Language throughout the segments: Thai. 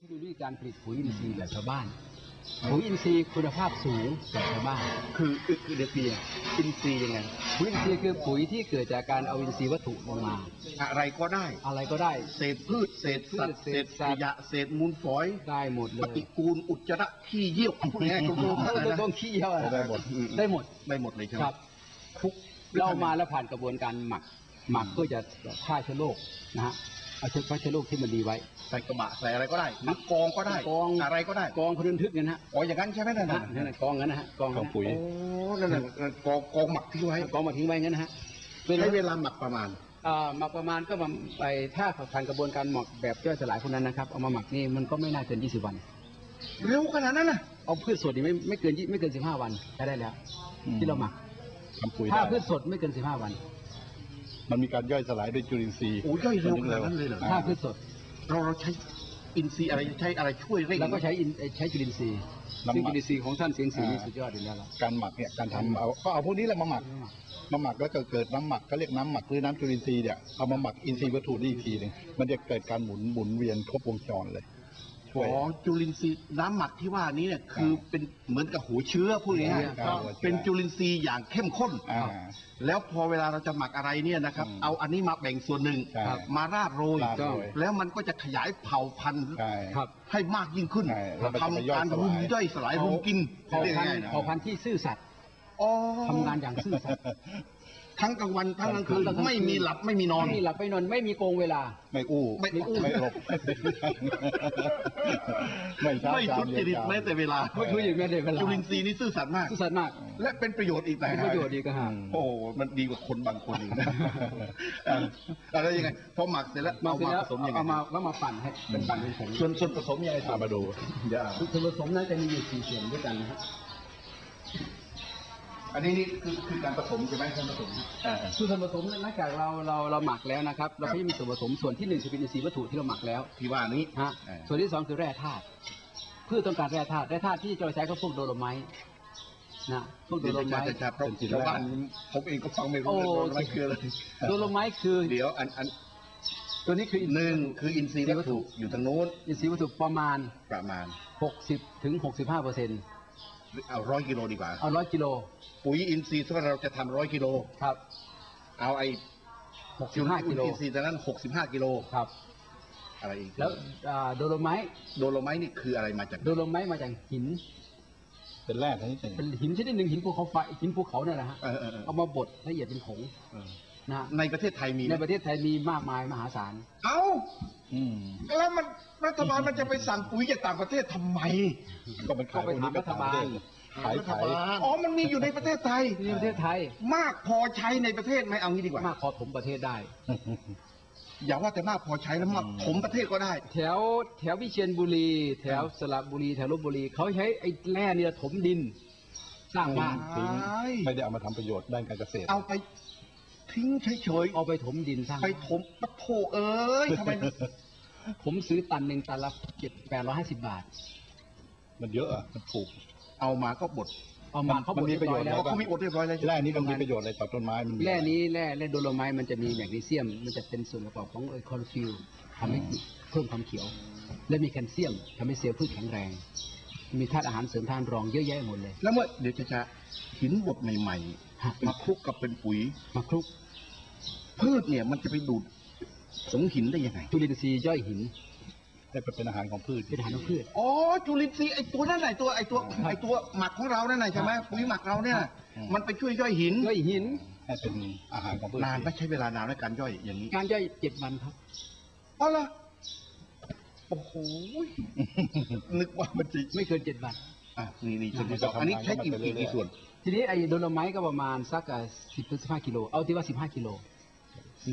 ที่ดูวิธีการผลิตปุ๋ยอินทรีย์แบบชาวบ้านปุ๋ยอินทรีย์คุณภาพสูงแบบชาวบ้าน คือคือคือเดี๋ยวเปียอินทรีย์ยังไงปุ๋ยอินทรีย์คือปุ๋ยที่เกิดจากการเอาอินทรีย์วัตถุลงมา อะไรก็ได้ อะไรก็ได้ เศษพืชเศษสัตว์พืชเศเศษษขสัตว์ยะเศษมูลฝอยได้หมดเลปยฏิกูลอุจจาระขี้เยี่ยวพวกนี้รวมๆทั้งนั้นต้นะองขี้เยอะได้หมดได้หมดได้หมดเลยใช่ไหมครับทุกเรามาแล้วผ่านกระบวนการหมัก หมักเพื่อจะฆ่าเชื้อโรคนะฮะเอาเชื้อเชื้อโรคที่มันดีไว้ใส่กระบะใส่อะไรก็ได้หรือกองก็ได้กองอะไรก็ได้กองพรุนทึกกันฮะอ๋ออย่างนั้นใช่ไหมนั่นนะน่ะนั่นนะกองงั้นนะฮะกองกองปุ๋ยโอ้นั่นน่ะกองกองหมักที่ไว้กองมาทิ้งไว้งั้นนะฮะใช้เวลาหมักประมาณอ่าหมักประมาณก็มาไปถ้าผ่านกระบวนการหมักแบบย่อยสลายพวกนั้นนะครับเอามาหมักนี่มันก็ไม่น่าเกิน 20 วันเร็วขนาดนั้นน่ะเอาพืชสดนี่ไม่ไม่เกินยี่ไม่เกิน 15 วันใช้ได้แล้วอืมที่เราหมักทำปุ๋ยถ้าได้พืชสดไม่เกิน 15 วัน มันมีการย่อยสลายด้วยจุลินทรีย์โอ้ย่อยเร็วขนาดนั้นเลยเหรอถ้าพืชสดเราเราใช้อินทรีย์อะไรใช้อะไรช่วยเร่งแล้วก็ใช้อินใช้จุลินทรีย์ซึ่งจุลินทรีย์ของท่านเสียงสีนี่สุดยอดอยู่แล้วล่ะการหมักเนี่ยการทำเอาก็เอาพวกนี้แหละมาหมักมาหมักแล้วก็เกิดน้ำหมักเขาเรียกน้ำหมักหรือน้ำจุลินทรีย์เนี่ยเอามาหมักอินทรีย์วัตถุนี่อีกทีหนึ่งมันจะเกิดการหมุนหมุนเวียนครบวงจรเลยช่วย อ๋อจุลินทรีย์น้ำหมักที่ว่านี้เนี่ยคือเป็นเหมือนกับหัวเชื้อพูดง่ายครับๆเป็นจุลินทรีย์อย่างเข้มข้นอ่าแล้วพอเวลาเราจะหมักอะไรเนี่ยนะครับอืมเอาอันนี้มาแบ่งส่วนหนึ่งใช่มาราดโรยราดโรยแล้วมันก็จะขยายเผ่าพันธุ์ใช่ครับให้มากยิ่งขึ้นใช่แล้วมันจะไปย่อยทำการสลายรุมย่อยสลายรุมกินเผ่าเรียกพันง่ายธุ์ๆนะเผ่าพันธุ์ที่ซื่อสัตย์อ๋อทำงานอย่างซื่อสัตย์ ทั้งกลางวันทั้งกลางคืนทั้งกลางคืนไม่มีหลับไม่มีนอน ไม่มีหลับไม่นอนไม่มีโกงเวลา ไม่อู้ไม่อู้ไม่หลบไม่ช้าไม่จาทุนจริตเย็นแม้แต่เวลาไม่คุยอย่างนี้เลยเวลาจุลินทรีย์นี่ซื่อสัตย์มากซื่อสัตย์มาก และเป็นประโยชน์อีกแต่เป็นประโยชน์ดีก็ฮะโอ้มันดีกว่าคนบางคนอีกนะอะแล้วยังไงพอหมักเสร็จแล้วมาเอาเสร็จมาแล้วผสมยังไงเอามาแล้วมาปั่นให้เป็นปั่นเป็นผงส่วนส่วนผสมยังไงตามมาดูเดี๋ยวส่วนผสมนั้นจะมีอยู่สี่ส่วนด้วยกันนะฮะ อันนี้นี่คือคือการผสมใช่ไหมการผสมอ่าคือส่วนผสมนั้นหลังจากเราเราเราหมักแล้วนะครับเราก็จะมีส่วนผสมส่วนที่หนึ่งคือเป็นอินทรีย์วัตถุที่เราหมักแล้วที่ว่านี้ฮะอ่าส่วนที่สองคือแร่ธาตุพืชต้องการแร่ธาตุแร่ธาตุที่จะใช้ก็พวกโดโลไมต์นะพวกโดเดี๋ยวโลไมจะต์ จะเพราะชาวบ้านผมเองก็ฟังไม่รู้โอ้ เรื่องโดนไม้คืออะไรโดโลไมต์คือเดี๋ยวอันอันตัวนี้คือหนึ่งคืออินทรีย์วัตถุอยู่ทางโน้นอินทรีย์วัตถุประมาณ ประมาณ 60ถึง65เปอร์เซ็นต์ เอาร้อยกิโลดีกว่า เอาร้อยกิโล ปุ๋ยอินทรีย์ถ้าเราจะทำร้อยกิโล ครับ เอาไอ้65กิโลอินทรีย์ตอนนั้นหกสิบห้ากิโล ครับ อะไรอีก แล้วอ่าโดโลไมต์โดโลไมต์นี่คืออะไรมาจาก โดโลไมต์มาจากหิน เป็นแร่ทั้งนี้เป็นหินชนิดหนึ่งหินภูเขาไฟหินภูเขาเนี่ยนะฮะเออเออเออเอามาบดละเอียดเป็นผงเออ นะฮะในประเทศไทยมีไหมในประเทศไทยมีมากมายมหาศาล เอ้าอืม แล้วมันรัฐบาลมันจะไปสั่งปุ๋ยจากต่างประเทศทำไม ก็มันขายก็ไปถามรัฐบาล ขายขายอ๋อ มันมีอยู่ในประเทศไทย ในประเทศไทย มากพอใช้ในประเทศไหมเอางี้ดีกว่า มากพอถมประเทศได้ อย่าว่าแต่มากพอใช้แล้วมากถมประเทศก็ได้ แถวแถววิเชียรบุรี แถวสระบุรีแถวลบบุรีเขาใช้ไอ้แร่เนี่ยถมดิน สร้างบ้าน ทิ้งไม่ได้เอามาทำประโยชน์ด้านการเกษตร เอาไป ทิ้งเฉยเอาไปถมดินสร้างๆไปถมปะโถเอ้ยทำไมผมซื้อตันหนึ่งตันละเจ็ดแปดร้อยห้าสิบบาท มันเยอะอะมันถูก เอามาก็บดเอามาเขาบมัดนมีเรียบร้อยประโยชน์แล้วเขาเขามีบดเรียบร้อยแล้วแร่นี้มันมีประโยชน์อะไรต่อต้นไม้มันมีแร่นี้แร่แร่โดโลไมต์มันจะมีแมกนีเซียม มันจะเป็นส่วนประกอบของคลอโรฟิลทำให้เพิ่มความเขียว และมีแคลเซียมทำให้เซลล์พืชแข็งแรง มีธาตุอาหารเสริมธาตุรองเยอะแยะหมดเลย แล้วเมื่อเดี๋ยวจะจะหินบดใหม่ฮะๆมาคลุกกับเป็นปุ๋ยมาคลุก พืชเนี่ยมันจะไปดูดสงหินได้ยังไงจุลินทรีย์ย่อยหินได้เป็นอาหารของพืชเป็นอาหารของพืชอ๋อจุลินทรีย์ไอตัวนั่นไหนะไอ้ตัวไอตัวไอตัวหมักของเรานั่นไหนะใช่ไหมปุ๋ยหมักเราเนี่ยอืมมันไปช่วยย่อยหินย่อยหินให้เป็นอาหารของพืชนานไม่ใช้เวลานานในการย่อยอย่างนี้ การย่อยเจ็ดวันครับอ๋อเหรอ โอ้โหนึกว่ามันจะไม่เกินเจ็ดวันอะนี่นี่ส่วนที่สองอันนี้ใช้กี่กี่กี่ส่วน ทีนี้ไอ้โดโลไมต์ก็ประมาณสักสิบถึงสิบห้ากิโลเอาที่ว่าสิบห้ากิโล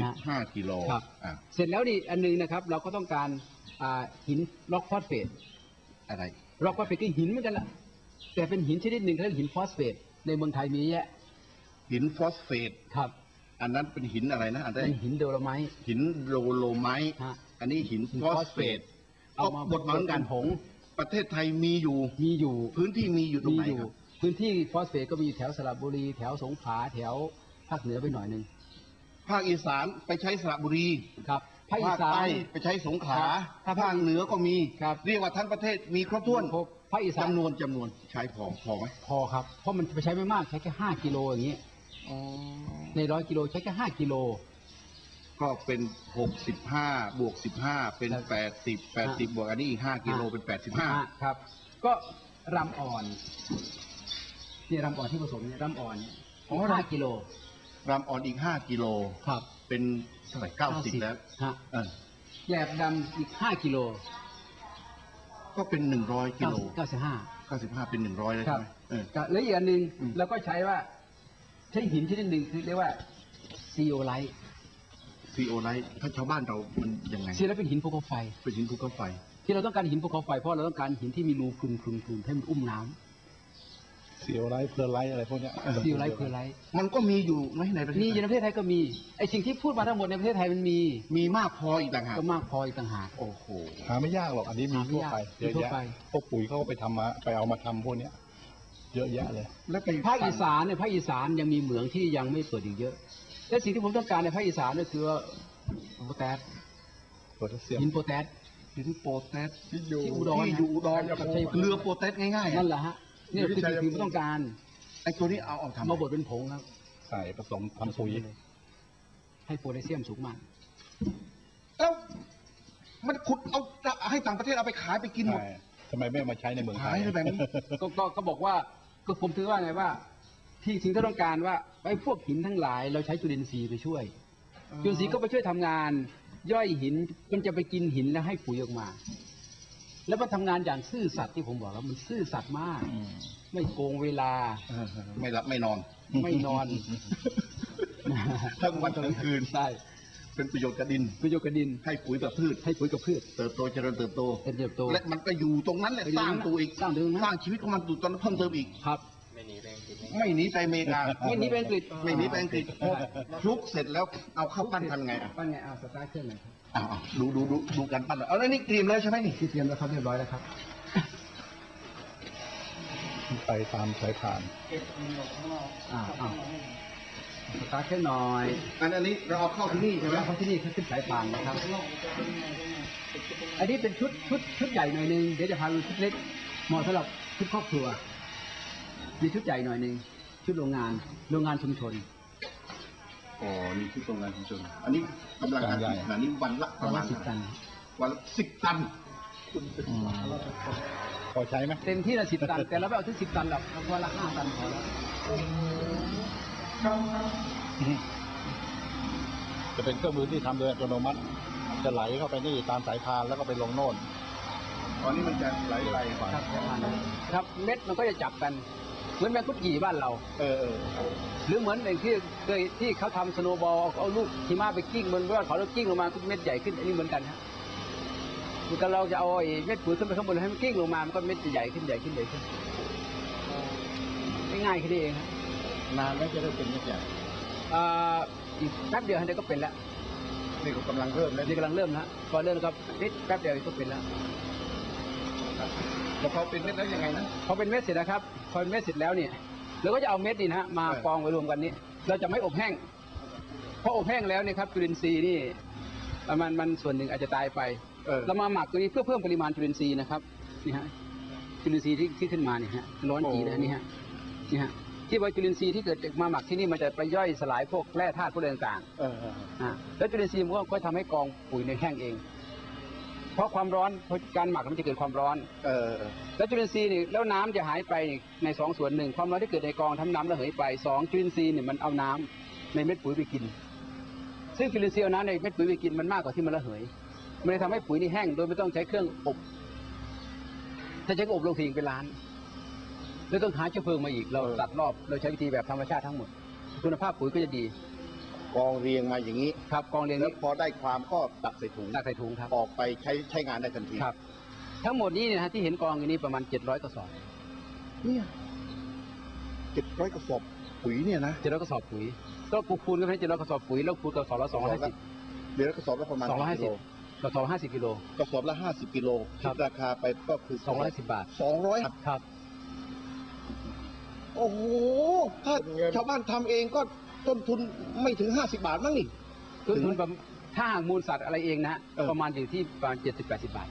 นะห้ากิโลครับอะเสร็จแล้วนี่อันหนึงนะครับ เราก็ต้องการอ่าหินล็อกฟอสเฟตอะไรล็อกฟอสเฟตคือหินเหมือนกันละแต่เป็นหินชนิดหนึ่งเขาเรียกหินฟอสเฟตในเมืองไทยมีเยอะหินฟอสเฟตครับ อันนั้นเป็นหินอะไรนะอันแรเป็กนหินโดโลไมต์หินโลโลไมต์ฮะอันนี้หินหินฟอสฟอสเฟเฟตต เอามาบดมาเหมือนกันผงประเทศไทยมีอยู่มีอยู่พื้นที่มีอยู่ตรงมีไหนอยู่ครับพื้นที่ฟอสเฟตก็มีอยู่แถวสระบุรี แถวสงขลาแถวภาคเหนือไปหน่อยหนึงภาคอีสานไปใช้สระบุรีครับภาคอีสานใต้ไปใช้สงขลาครับถ้าภาคเหนือก็มีครับเรียกว่าทั้งประเทศมีครบถ้วนครบภาคอีสานจำนวนจำนวนใช้พอพอไหมพอครับเพราะมันไปใช้ไม่มากใช้แค่ห้ากิโลอย่างเงี้ยในร้อยกิโลใช้แค่ห้ากิโล ก็เป็นหกสิบห้าบวกสิบห้าเป็นครับแปดสิบแปดสิบบวกอันนี้อีกห้ากิโลเป็นแปดสิบห้าอะครับ ก็รำอ่อนนี่รำอ่อนที่ผสมเนี่ยรำอ่อนเนี่ยห้ากิโลรำอ่อนอีกห้ากิโล ครับ เป็นเท่าไหร่เก้าสิบแล้วฮะเออแหลบดำอีกห้ากิโลก็เป็นหนึ่งร้อยกิโล เก้าสิบห้าเก้าสิบห้าเป็นหนึ่งร้อยแล้วครัใช่บไหมเออก็แล้วอีกอันหนึ่งอืม เราก็ใช้ว่า ใช้หินชนิดหนึ่งคือเรียกว่าซีโอไลท์ ซีโอไลท์ถ้าชาวบ้านเรา มันยังไงซีโอไลท์เป็นหินภูเขาไฟ เป็นหินภูเขาไฟ ที่เราต้องการหินภูเขาไฟเพราะเราต้องการหินที่มีรูพรุนพรุนพรุนให้มันอุ้มน้ำเสียวไลท์เพลไลท์อะไรพวกเนี้ยซีโอไลท์เพอร์ไลท์มันก็มีอยู่ไหมในประเทศมีอยู่ไทในยประเทศไทยก็มีไอสิ่งที่พูดมาทั้งหมดในประเทศไทยมันมีมีมากพออีกต่างหากก็มากพออีกต่างหากโอ้โหหาไม่ยากหรอกอันนี้มีทั่วไปหาไม่เยยากอะทั่วแยะไปพวกปุ๋ยเขาก็ไปทำมาไปเอามาทำพวกเนี้ยเยอะแยะเลย แล้วไปภาคอีสานเนี่ยภาคอีสานยังมีเหมืองที่ยังไม่เปิดอีกเยอะ และสิ่งที่ผมต้องการในภาคอีสานก็คือว่าโปแทสโพแทสเซียมหินโปแทสหินโปแทสที่อยู่ที่อุดรที่อยู่อุดรนะเรือโปแทสง่ายๆนั่อะนแหละฮะนี่คือสิ่งที่ผมต้องการไอ้ตัวนี้เอาเอาทำมาบดเป็นผงครับ ใส่ผสมทำปุ๋ยให้โพแทสเซียมสูงมากแล้วมันขุดเอาให้ต่างประเทศเอาไปขายไปกินหมดใช่ทำไมไม่เอามาใช้ในเมืองไทขายยได้แบบนี้ก็ก็ก็บอกว่าก็ผมถือว่าไงว่า ที่สิ่งที่ต้องการว่าไอ้พวกหินทั้งหลาย เราใช้จุลินทรีย์ไปช่วย จุลินทรีย์ก็ไปช่วยทำงาน ย่อยหินมันจะไปกินหินแล้วให้ปุ๋ยออกมา แล้วมันทำงานอย่างซื่อสัตย์ที่ผมบอกแล้วมันซื่อสัตย์มากอืมไม่โกงเวลา ไม่รับไม่นอน ไม่นอนทั้งวันทั้งคืนใช่เป็นประโยชน์กับดิน ประโยชน์กับดิน ให้ปุ๋ยกับพืช ให้ปุ๋ยกับพืช เติบโตเจริญเติบโตเป็นเติบโต และมันก็อยู่ตรงนั้นแหละไปอยู่สร้างตัวอีกสร้างตัวเองนะสร้างชีวิตของมันอยู่ตอนนั้นเพิ่มเติมอีก ครับ ไม่หนีไปอเมริกาไม่หนีไปอังกฤษไม่หนีไปอังกฤษพอคลุกเสร็จแล้วเอาเข้าปั้นทำไงอะปั้นไงเอาสตาร์ทเครื่องหน่อยครับอ้าวๆดูดูดูดูกันปั้นหน่อยเอาแล้วนี่เตรียมแล้วใช่ไหมนี่ ที่เตรียมแล้วครับเรียบร้อยแล้วครับ ไปตามสายผ่าน อ่าอ่าสตาร์ทเครื่องหน่อยอันอันนี้เราเอาเข้าที่นี่ใช่ไหมแล้วเขาที่นี่เขาขึ้นสายป่านนะครับ อันนี้เป็นชุดชุดชุดใหญ่หน่อยหนึงเดี๋ยวจะพาดูชุดเล็กเหมาะสำหรับชุดครอบครัว มีชุดใหญ่หน่อยหนึงชุดโรงงานโรงงานชุมชนอ๋อนี่ที่โรงงานชุมชน อันนี้กำลังการผลิตขนาดนี้วันละประมาณสิบตันวันละสิบตันอืมพอใช้ไหมเต็มที่ละสิบตัน แต่เราไม่เอาถึงสิบตันหรอกเอาวันละห้าตันพอแล้วจะเป็นเครื่องมือที่ทำโดยอัตโนมัติ จะไหลเข้าไปนี่ตามสายพานแล้วก็ไปลงโน่นตอนนี้มันจะไหลไปครับครับเม็ดมันก็จะจับกัน เหมือนแมงคุดกี่บ้านเรา เออเออหรือเหมือนอย่างที่เคยที่เขาทำสโนว์บอลเอาลูกหิมะไปกิ้งบนยอดเขาแล้วกิ้งลงมาเม็ดใหญ่ขึ้นอันนี้เหมือนกันฮะเหมือนกับเราจะเอาไอ้เม็ดปุ๋ยขึ้นไปข้างบนให้มันกิ้งลงมามันก็เม็ดจะใหญ่ขึ้นใหญ่ขึ้นใหญ่ขึ้นง่ายๆแค่นี้เองฮะนานแล้วจะได้เป็นเม็ดใหญ่อ่าอีกแป๊บเดียวเดี๋ยวก็เป็นแล้วนี่ก็กำลังเริ่มแล้วนี่กำลังเริ่มนะพอเริ่มแล้วก็นิดแป๊บเดียวก็เป็นแล้ว แล้วพอเป็นเม็ดแล้วยังไงนะ พอเป็นเม็ดเสร็จนะครับ พอเป็นเม็ดเสร็จแล้วเนี่ยเราก็จะเอาเม็ดนี่นะฮะมาเออกองไว้รวมกันนี้ เราจะไม่อบแห้ง เพราะอบแห้งแล้วเนี่ยครับจุลินทรีย์นี่มันมันส่วนหนึ่งอาจจะตายไปเออเรามาหมักตัวนี้เพื่อเพิ่มปริมาณจุลินทรีย์นะครับนี่ฮะจุลินทรีย์ที่ที่ขึ้นมาเนี่ยฮะร้อนจีนะนี่ฮะนี่ฮะที่ว่าจุลินทรีย์ที่เกิดจากมาหมักที่นี่มันจะไปย่อยสลายพวกแร่ธาตุพวกอะไรต่างเออเออๆอ่าแล้วจุลินทรีย์มันก็ก็ทำให้กองปุ๋ยในยแห้งเอง เพราะความร้อนเพราะการหมักมันจะเกิดความร้อน เออเออแล้วจุลินทรีย์นี่แล้วน้ำจะหายไปในสองส่วนหนึ่งความร้อนที่เกิดในกองทำน้ำระเหยไปสองจุลินทรีย์เนี่ยมันเอาน้ำในเม็ดปุ๋ยไปกิน ซึ่งจุลินทรีย์เอาน้ำในเม็ดปุ๋ยไปกินมันมากกว่าที่มันระเหย มันเลยทำให้ปุ๋ยนี่แห้งโดยไม่ต้องใช้เครื่องอบ ถ้าใช้อบลงทิ้งเป็นล้านแล้วต้องหาเชื้อเพลิงมาอีกเราตัดรอบเราใช้วิธีแบบธรรมชาติทั้งหมด คุณภาพปุ๋ยก็จะดี กองเรียงมาอย่างนี้ครับกองเรียงแล้วนี้พอได้ความก็ตักใส่ถุงตักใส่ถุงครับออกไปใช้ใช้งานได้ทันทีครับ ทั้งหมดนี้เนี่ยนะฮะที่เห็นกองอยู่นี้ประมาณ 700กระสอบเนี่ยเจ็ดร้อยกระสอบปุ๋ยเนี่ยนะ700กระสอบปุ๋ยก็คูณกันไป700กระสอบปุ๋ยแล้วคูณกระสอบละ250 เดือนละกระสอบละประมาณสองร้อยห้ากิสิโลบกระสอบห้าสิบกิโล กระสอบละห้าสิบกิโลครับคิดราคาไปก็คือสองร้อยสิบบาทสองร้อยครับ โอ้โหถ้าชาวบ้านทำเองก็ ต้นทุนไม่ถึงห้าสิบาทมั้งนี่ต้นทุนประถ้าหากมูลสัตว์อะไรเองนะฮะเออประมาณอยู่ที่ประมาณเจ็ดสิบแปดสิบบาท